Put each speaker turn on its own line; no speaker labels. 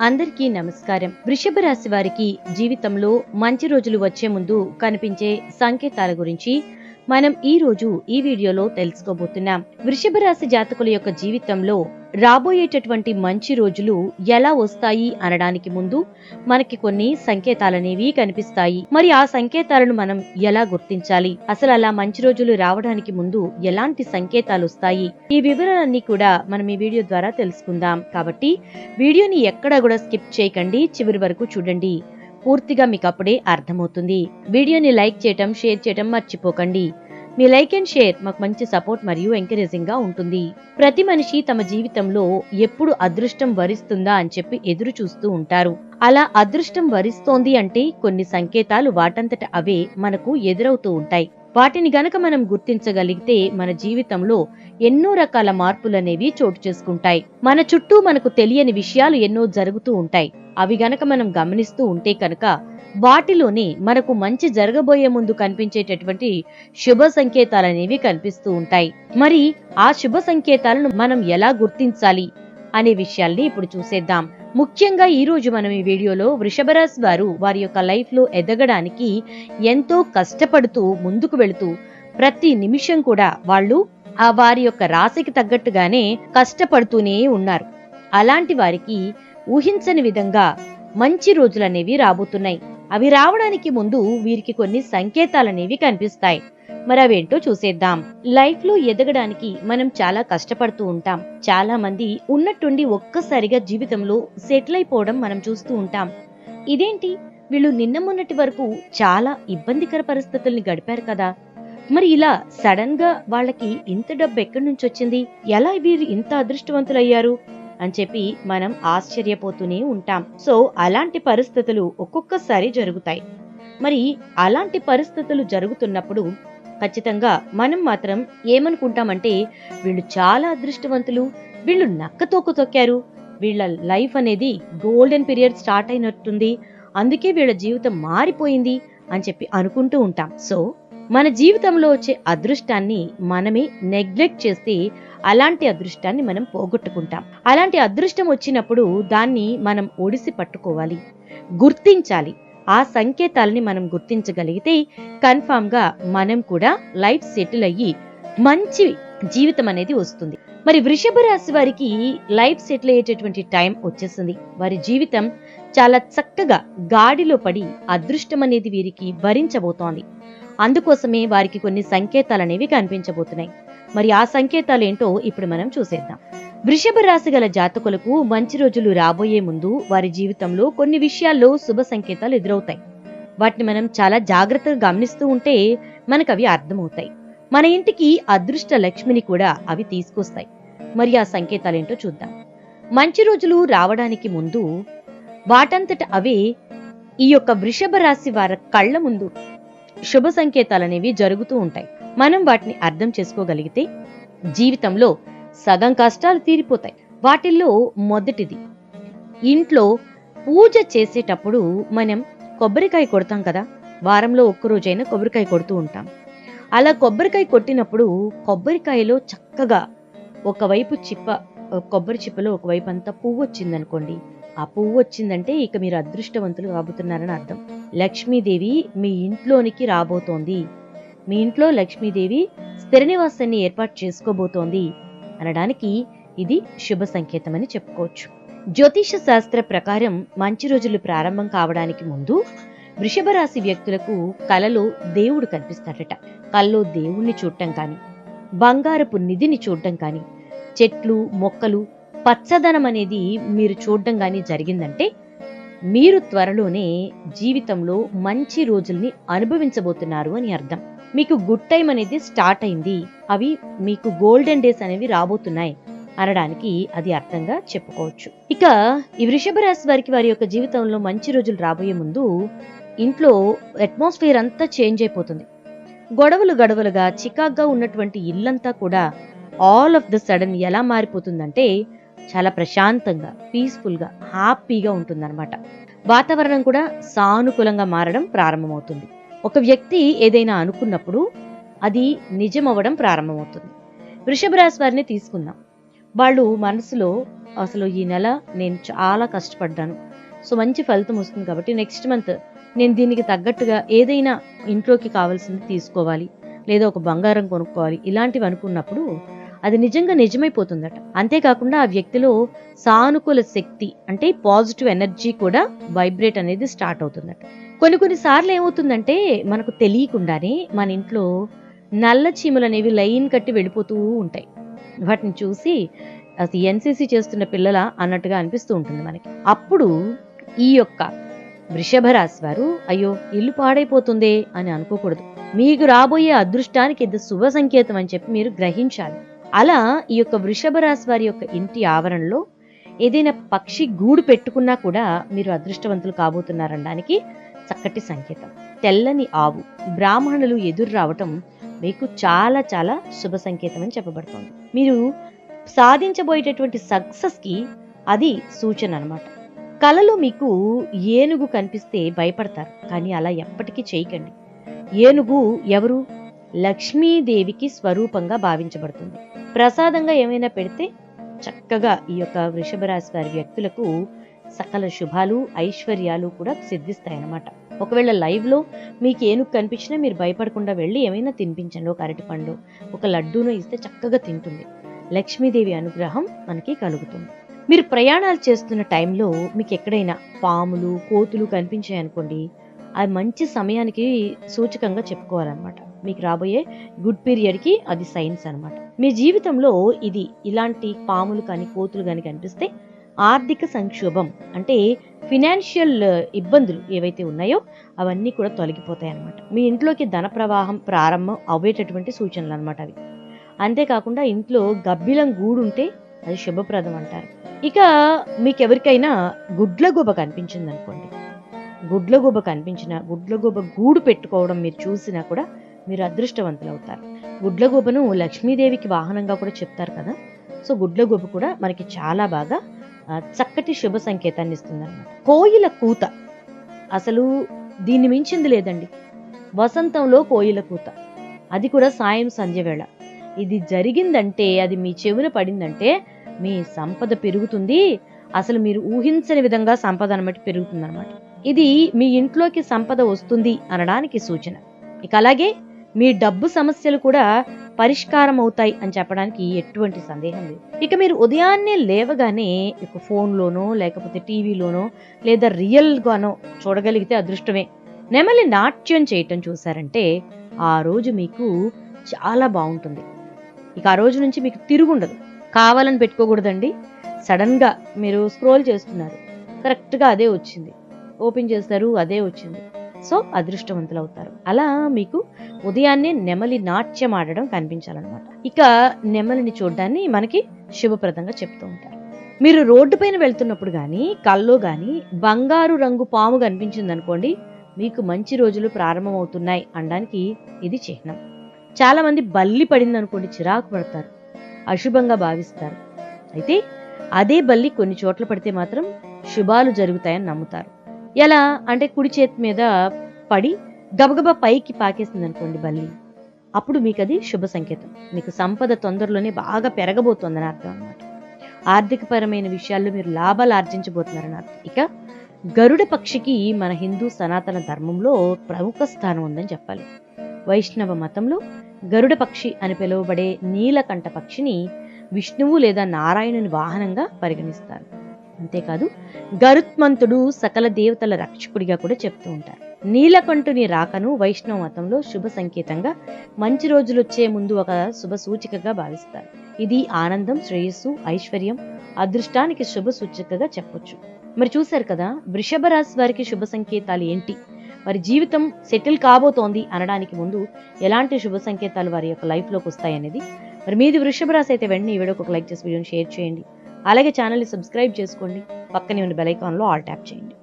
అందరికీ నమస్కారం. వృషభ రాశి వారికి జీవితంలో మంచి రోజులు వచ్చే ముందు కనిపించే సంకేతాల గురించి మనం ఈ రోజు ఈ వీడియోలో తెలుసుకోబోతున్నాం. వృషభ రాశి జాతకుల యొక్క జీవితంలో రాబోయేటటువంటి మంచి రోజులు ఎలా వస్తాయి అనడానికి ముందు మనకి కొన్ని సంకేతాలనేవి కనిపిస్తాయి. మరి ఆ సంకేతాలను మనం ఎలా గుర్తించాలి? అసలు అలా మంచి రోజులు రావడానికి ముందు ఎలాంటి సంకేతాలు వస్తాయి? ఈ వివరాలన్నీ కూడా మనం ఈ వీడియో ద్వారా తెలుసుకుందాం. కాబట్టి వీడియోని ఎక్కడా కూడా స్కిప్ చేయకండి. చివరి వరకు చూడండి. పూర్తిగా మీకు అప్పుడే అర్థమవుతుంది. వీడియోని లైక్ చేయటం షేర్ చేయటం మర్చిపోకండి. మీ లైక్ అండ్ షేర్ మాకు మంచి సపోర్ట్ మరియు ఎంకరేజింగ్గా ఉంటుంది. ప్రతి మనిషి తమ జీవితంలో ఎప్పుడు అదృష్టం వరిస్తుందా అని చెప్పి ఎదురు చూస్తూ ఉంటారు. అలా అదృష్టం వరిస్తోంది అంటే కొన్ని సంకేతాలు వాటంతట అవే మనకు ఎదురవుతూ ఉంటాయి. వాటిని గనక మనం గుర్తించగలిగితే మన జీవితంలో ఎన్నో రకాల మార్పులనేవి చోటు చేసుకుంటాయి. మన చుట్టూ మనకు తెలియని విషయాలు ఎన్నో జరుగుతూ ఉంటాయి. అవి గనక మనం గమనిస్తూ ఉంటే కనుక వాటిలోనే మనకు మంచి జరగబోయే ముందు కనిపించేటటువంటి శుభ సంకేతాలనేవి కనిపిస్తూ ఉంటాయి. మరి ఆ శుభ సంకేతాలను మనం ఎలా గుర్తించాలి? అనే విషయాల్ని ఇప్పుడు చూసేద్దాం. ముఖ్యంగా ఈ రోజు మనం ఈ వీడియోలో వృషభరాశి వారు వారి యొక్క లైఫ్లో ఎదగడానికి ఎంతో కష్టపడుతూ ముందుకు వెళుతూ ప్రతి నిమిషం కూడా వాళ్ళు ఆ వారి యొక్క రాశికి తగ్గట్టుగానే కష్టపడుతూనే ఉన్నారు. అలాంటి వారికి ఊహించని విధంగా మంచి రోజులనేవి రాబోతున్నాయి. అవి రావడానికి ముందు వీరికి కొన్ని సంకేతాలనేవి కనిపిస్తాయి. మరి అవేంటో చూసేద్దాం. లైఫ్లో ఎదగడానికి మనం చాలా కష్టపడుతూ ఉంటాం. చాలా మంది ఉన్నట్టుండి ఒక్కసారిగా జీవితంలో సెటిల్ అయిపోవడం మనం చూస్తూ ఉంటాం. ఇదేంటి? వీళ్ళు నిన్న మొన్నటి వరకు చాలా ఇబ్బందికర పరిస్థితుల్ని గడిపారు కదా. మరి ఇలా సడన్గా వాళ్ళకి ఇంత డబ్బు ఎక్కడి నుంచి వచ్చింది? ఎలా వీరు ఇంత అదృష్టవంతులయ్యారు? అని చెప్పి మనం ఆశ్చర్యపోతూనే ఉంటాం. సో అలాంటి పరిస్థితులు ఒక్కొక్కసారి జరుగుతాయి. మరి అలాంటి పరిస్థితులు జరుగుతున్నప్పుడు ఖచ్చితంగా మనం మాత్రం ఏమనుకుంటామంటే వీళ్ళు చాలా అదృష్టవంతులు వీళ్ళు నక్క తోక తొక్కారు. వీళ్ళ లైఫ్ అనేది గోల్డెన్ పీరియడ్ స్టార్ట్ అయినట్టుంది. అందుకే వీళ్ళ జీవితం మారిపోయింది అని చెప్పి అనుకుంటూ ఉంటాం. సో మన జీవితంలో వచ్చే అదృష్టాన్ని మనమే నెగ్లెక్ట్ చేస్తే అలాంటి అదృష్టాన్ని మనం పోగొట్టుకుంటాం. అలాంటి అదృష్టం వచ్చినప్పుడు దాన్ని మనం ఒడిసి పట్టుకోవాలి గుర్తించాలి. ఆ సంకేతాలని మనం గుర్తించగలిగితే కన్ఫామ్గా మనం కూడా లైఫ్ సెటిల్ అయ్యి మంచి జీవితం అనేది వస్తుంది. మరి వృషభ రాశి వారికి లైఫ్ సెటిల్ అయ్యేటటువంటి టైం వచ్చేసింది. వారి జీవితం చాలా చక్కగా గాడిలో పడి అదృష్టం అనేది వీరికి భరించబోతోంది. అందుకోసమే వారికి కొన్ని సంకేతాలు అనేవి కనిపించబోతున్నాయి. మరి ఆ సంకేతాలు ఏంటో ఇప్పుడు మనం చూసేద్దాం. వృషభ రాశి గల జాతకులకు మంచి రోజులు రాబోయే ముందు వారి జీవితంలో కొన్ని విషయాల్లో శుభ సంకేతాలు ఎదురవుతాయి. వాటిని మనం చాలా జాగ్రత్తగా గమనిస్తూ ఉంటే మనకు అవి అర్థమవుతాయి. మన ఇంటికి అదృష్ట లక్ష్మిని కూడా అవి తీసుకొస్తాయి. మరి ఆ సంకేతాలు ఏంటో చూద్దాం. మంచి రోజులు రావడానికి ముందు వాటంతట అవే ఈ యొక్క వృషభ రాశి వారి కళ్ళ ముందు శుభ సంకేతాలు అనేవి జరుగుతూ ఉంటాయి. మనం వాటిని అర్థం చేసుకోగలిగితే జీవితంలో సగం కష్టాలు తీరిపోతాయి. వాటిల్లో మొదటిది ఇంట్లో పూజ చేసేటప్పుడు మనం కొబ్బరికాయ కొడతాం కదా? వారంలో ఒక్కరోజైనా కొబ్బరికాయ కొడుతూ ఉంటాం. అలా కొబ్బరికాయ కొట్టినప్పుడు కొబ్బరికాయలో చక్కగా ఒకవైపు చిప్ప కొబ్బరి చిప్పలో ఒకవైపు అంతా పువ్వు వచ్చిందనుకోండి ఆ పువ్వు వచ్చిందంటే ఇక మీరు అదృష్టవంతులు కాబోతున్నారని అర్థం. లక్ష్మీదేవి మీ ఇంట్లోనికి రాబోతోంది. మీ ఇంట్లో లక్ష్మీదేవి స్థిర నివాసాన్ని ఏర్పాటు చేసుకోబోతోంది అనడానికి ఇది శుభ సంకేతం అని చెప్పుకోవచ్చు. జ్యోతిష శాస్త్ర ప్రకారం మంచి రోజులు ప్రారంభం కావడానికి ముందు వృషభ రాశి వ్యక్తులకు కలలో దేవుడు కనిపిస్తాడట. కల్లో దేవుణ్ణి చూడటం కానీ బంగారపు నిధిని చూడటం కానీ చెట్లు మొక్కలు పచ్చదనం అనేది మీరు చూడడం కానీ జరిగిందంటే మీరు త్వరలోనే జీవితంలో మంచి రోజుల్ని అనుభవించబోతున్నారు అని అర్థం. మీకు గుడ్ టైం అనేది స్టార్ట్ అయింది. అవి మీకు గోల్డెన్ డేస్ అనేవి రాబోతున్నాయి అనడానికి అది అర్థంగా చెప్పుకోవచ్చు. ఇక ఈ వృషభ రాశి వారికి వారి యొక్క జీవితంలో మంచి రోజులు రాబోయే ముందు ఇంట్లో అట్మాస్ఫియర్ అంతా చేంజ్ అయిపోతుంది. గొడవలు గొడవలుగా చికాగ్గా ఉన్నటువంటి ఇల్లంతా కూడా ఆల్ ఆఫ్ ద సడన్ ఎలా మారిపోతుందంటే చాలా ప్రశాంతంగా పీస్ఫుల్గా హ్యాపీగా ఉంటుందన్నమాట. వాతావరణం కూడా సానుకూలంగా మారడం ప్రారంభమవుతుంది. ఒక వ్యక్తి ఏదైనా అనుకున్నప్పుడు అది నిజమవ్వడం ప్రారంభమవుతుంది. వృషభ రాశి వారిని తీసుకుందాం. వాళ్ళు మనసులో అసలు ఈ నెల నేను చాలా కష్టపడ్డాను. సో మంచి ఫలితం వస్తుంది కాబట్టి నెక్స్ట్ మంత్ నేను దీనికి తగ్గట్టుగా ఏదైనా ఇంట్లోకి కావాల్సింది తీసుకోవాలి. లేదా ఒక బంగారం కొనుక్కోవాలి. ఇలాంటివి అనుకున్నప్పుడు అది నిజంగా నిజమైపోతుందట. అంతేకాకుండా ఆ వ్యక్తిలో సానుకూల శక్తి అంటే పాజిటివ్ ఎనర్జీ కూడా వైబ్రేట్ అనేది స్టార్ట్ అవుతుందట. కొన్ని కొన్ని సార్లు ఏమవుతుందంటే మనకు తెలియకుండానే మన ఇంట్లో నల్ల చీమలు అనేవి లైన్ కట్టి వెళ్ళిపోతూ ఉంటాయి. వాటిని చూసి అది ఎన్సీసీ చేస్తున్న పిల్లల అన్నట్టుగా అనిపిస్తూ ఉంటుంది మనకి. అప్పుడు ఈ యొక్క వృషభ రాశి వారు అయ్యో ఇల్లు పాడైపోతుందే అని అనుకోకూడదు. మీకు రాబోయే అదృష్టానికి ఇది శుభ సంకేతం అని చెప్పి మీరు గ్రహించాలి. అలా ఈ యొక్క వృషభ రాశి వారి యొక్క ఇంటి ఆవరణలో ఏదైనా పక్షి గూడు పెట్టుకున్నా కూడా మీరు అదృష్టవంతులు కాబోతున్నారనడానికి చక్కటి సంకేతం. తెల్లని ఆవు బ్రాహ్మణులు ఎదురు రావటం మీకు చాలా చాలా శుభ సంకేతం అని చెప్పబడుతోంది. మీరు సాధించబోయేటటువంటి సక్సెస్కి అది సూచన అనమాట కలలో మీకు ఏనుగు కనిపిస్తే భయపడతారు కానీ అలా ఎప్పటికీ చేయకండి. ఏనుగు ఎవరు? లక్ష్మీదేవికి స్వరూపంగా భావించబడుతుంది. ప్రసాదంగా ఏమైనా పెడితే చక్కగా ఈ యొక్క వృషభ రాశి వారి వ్యక్తులకు సకల శుభాలు ఐశ్వర్యాలు కూడా సిద్ధిస్తాయన్నమాట. ఒకవేళ లైవ్లో మీకు ఏనుగు కనిపించినా మీరు భయపడకుండా వెళ్ళి ఏమైనా తినిపించండి. ఒక అరటిపండు ఒక లడ్డూను ఇస్తే చక్కగా తింటుంది. లక్ష్మీదేవి అనుగ్రహం మనకి కలుగుతుంది. మీరు ప్రయాణాలు చేస్తున్న టైంలో మీకు ఎక్కడైనా పాములు కోతులు కనిపించాయనుకోండి అది మంచి సమయానికి సూచకంగా చెప్పుకోవాలన్నమాట. మీకు రాబోయే గుడ్ పీరియడ్కి అది సైన్స్ అనమాట మీ జీవితంలో ఇది ఇలాంటి పాములు కానీ కోతులు కానీ కనిపిస్తే ఆర్థిక సంక్షోభం అంటే ఫినాన్షియల్ ఇబ్బందులు ఏవైతే ఉన్నాయో అవన్నీ కూడా తొలగిపోతాయి అన్నమాట. మీ ఇంట్లోకి ధన ప్రవాహం ప్రారంభం అవ్వేటటువంటి సూచనలు అనమాట అవి. అంతేకాకుండా ఇంట్లో గబ్బిలం గూడు ఉంటే అది శుభప్రదం అంటారు. ఇక మీకెవరికైనా గుడ్లగూబ కనిపించింది అనుకోండి గుడ్లగూబ కనిపించిన గుడ్లగూబ గూడు పెట్టుకోవడం మీరు చూసినా కూడా మీరు అదృష్టవంతులు అవుతారు గుడ్లగూబను లక్ష్మీదేవికి వాహనంగా కూడా చెప్తారు కదా. సో గుడ్లగూబ కూడా మనకి చాలా బాగా చక్కటి శుభ సంకేతాన్ని ఇస్తుంది అనమాట కోయిల కూత. అసలు దీన్ని మించింది లేదండి. వసంతంలో కోయిల కూత. అది కూడా సాయం సంధ్య వేళ. ఇది జరిగిందంటే అది మీ చెవున పడిందంటే మీ సంపద పెరుగుతుంది. అసలు మీరు ఊహించని విధంగా సంపద అనమాట పెరుగుతుంది అనమాట ఇది మీ ఇంట్లోకి సంపద వస్తుంది అనడానికి సూచన. ఇక అలాగే మీ డబ్బు సమస్యలు కూడా పరిష్కారం అవుతాయి అని చెప్పడానికి ఎటువంటి సందేహం లేదు. ఇక మీరు ఉదయాన్నే లేవగానే ఇక ఫోన్లోనో లేకపోతే టీవీలోనో లేదా రియల్గానో చూడగలిగితే అదృష్టమే. నెమలి నాట్యం చేయటం చూసారంటే ఆ రోజు మీకు చాలా బాగుంటుంది. ఇక ఆ రోజు నుంచి మీకు తిరుగుండదు. కావాలని పెట్టుకోకూడదండి. సడన్గా మీరు స్క్రోల్ చేస్తున్నారు. కరెక్ట్గా అదే వచ్చింది. ఓపెన్ చేస్తారు అదే వచ్చింది. సో అదృష్టవంతులు అవుతారు అలా మీకు ఉదయాన్నే నెమలి నాట్యం ఆడడం కనిపించాలన్నమాట. ఇక నెమలిని చూడడాన్ని మనకి శుభప్రదంగా చెప్తూ ఉంటారు. మీరు రోడ్డు పైన వెళ్తున్నప్పుడు కానీ కల్లో కానీ బంగారు రంగు పాము కనిపించింది అనుకోండి మీకు మంచి రోజులు ప్రారంభమవుతున్నాయి అనడానికి ఇది చిహ్నం. చాలామంది బల్లి పడింది అనుకోండి చిరాకు పడతారు అశుభంగా భావిస్తారు. అయితే అదే బల్లి కొన్ని చోట్ల పడితే మాత్రం శుభాలు జరుగుతాయని నమ్ముతారు. ఎలా అంటే కుడి చేతి మీద పడి గబగబా పైకి పాకేస్తుంది అనుకోండి బల్లి. అప్పుడు మీకు అది శుభ సంకేతం. మీకు సంపద తొందరలోనే బాగా పెరగబోతోందని అర్థం అనమాట ఆర్థికపరమైన విషయాల్లో మీరు లాభాలు ఆర్జించబోతున్నారని అర్థం. ఇక గరుడ పక్షికి మన హిందూ సనాతన ధర్మంలో ప్రముఖ స్థానం ఉందని చెప్పాలి. వైష్ణవ మతంలో గరుడ పక్షి అని పిలువబడే నీలకంఠ పక్షిని విష్ణువు లేదా నారాయణుని వాహనంగా పరిగణిస్తారు. అంతేకాదు గరుత్మంతుడు సకల దేవతల రక్షకుడిగా కూడా చెప్తూ ఉంటారు. నీలకంఠుని రాకను వైష్ణవ మతంలో శుభ సంకేతంగా మంచి రోజులు వచ్చే ముందు ఒక శుభ సూచికగా భావిస్తారు. ఇది ఆనందం శ్రేయస్సు ఐశ్వర్యం అదృష్టానికి శుభ సూచికగా చెప్పొచ్చు. మరి చూశారు కదా వృషభ రాశి వారికి శుభ సంకేతాలు ఏంటి? వారి జీవితం సెటిల్ కాబోతోంది అనడానికి ముందు ఎలాంటి శుభ సంకేతాలు వారి యొక్క లైఫ్లోకి వస్తాయనేది? మరి మీది వృషభ రాశి అయితే వెంటనే ఈ వీడియోకి ఒక లైక్ చేసి వీడియోని షేర్ చేయండి. అలాగే ఛానల్ని సబ్స్క్రైబ్ చేసుకోండి. పక్కనే ఉన్న బెల్ ఐకాన్లో ఆల్ ట్యాప్ చేయండి.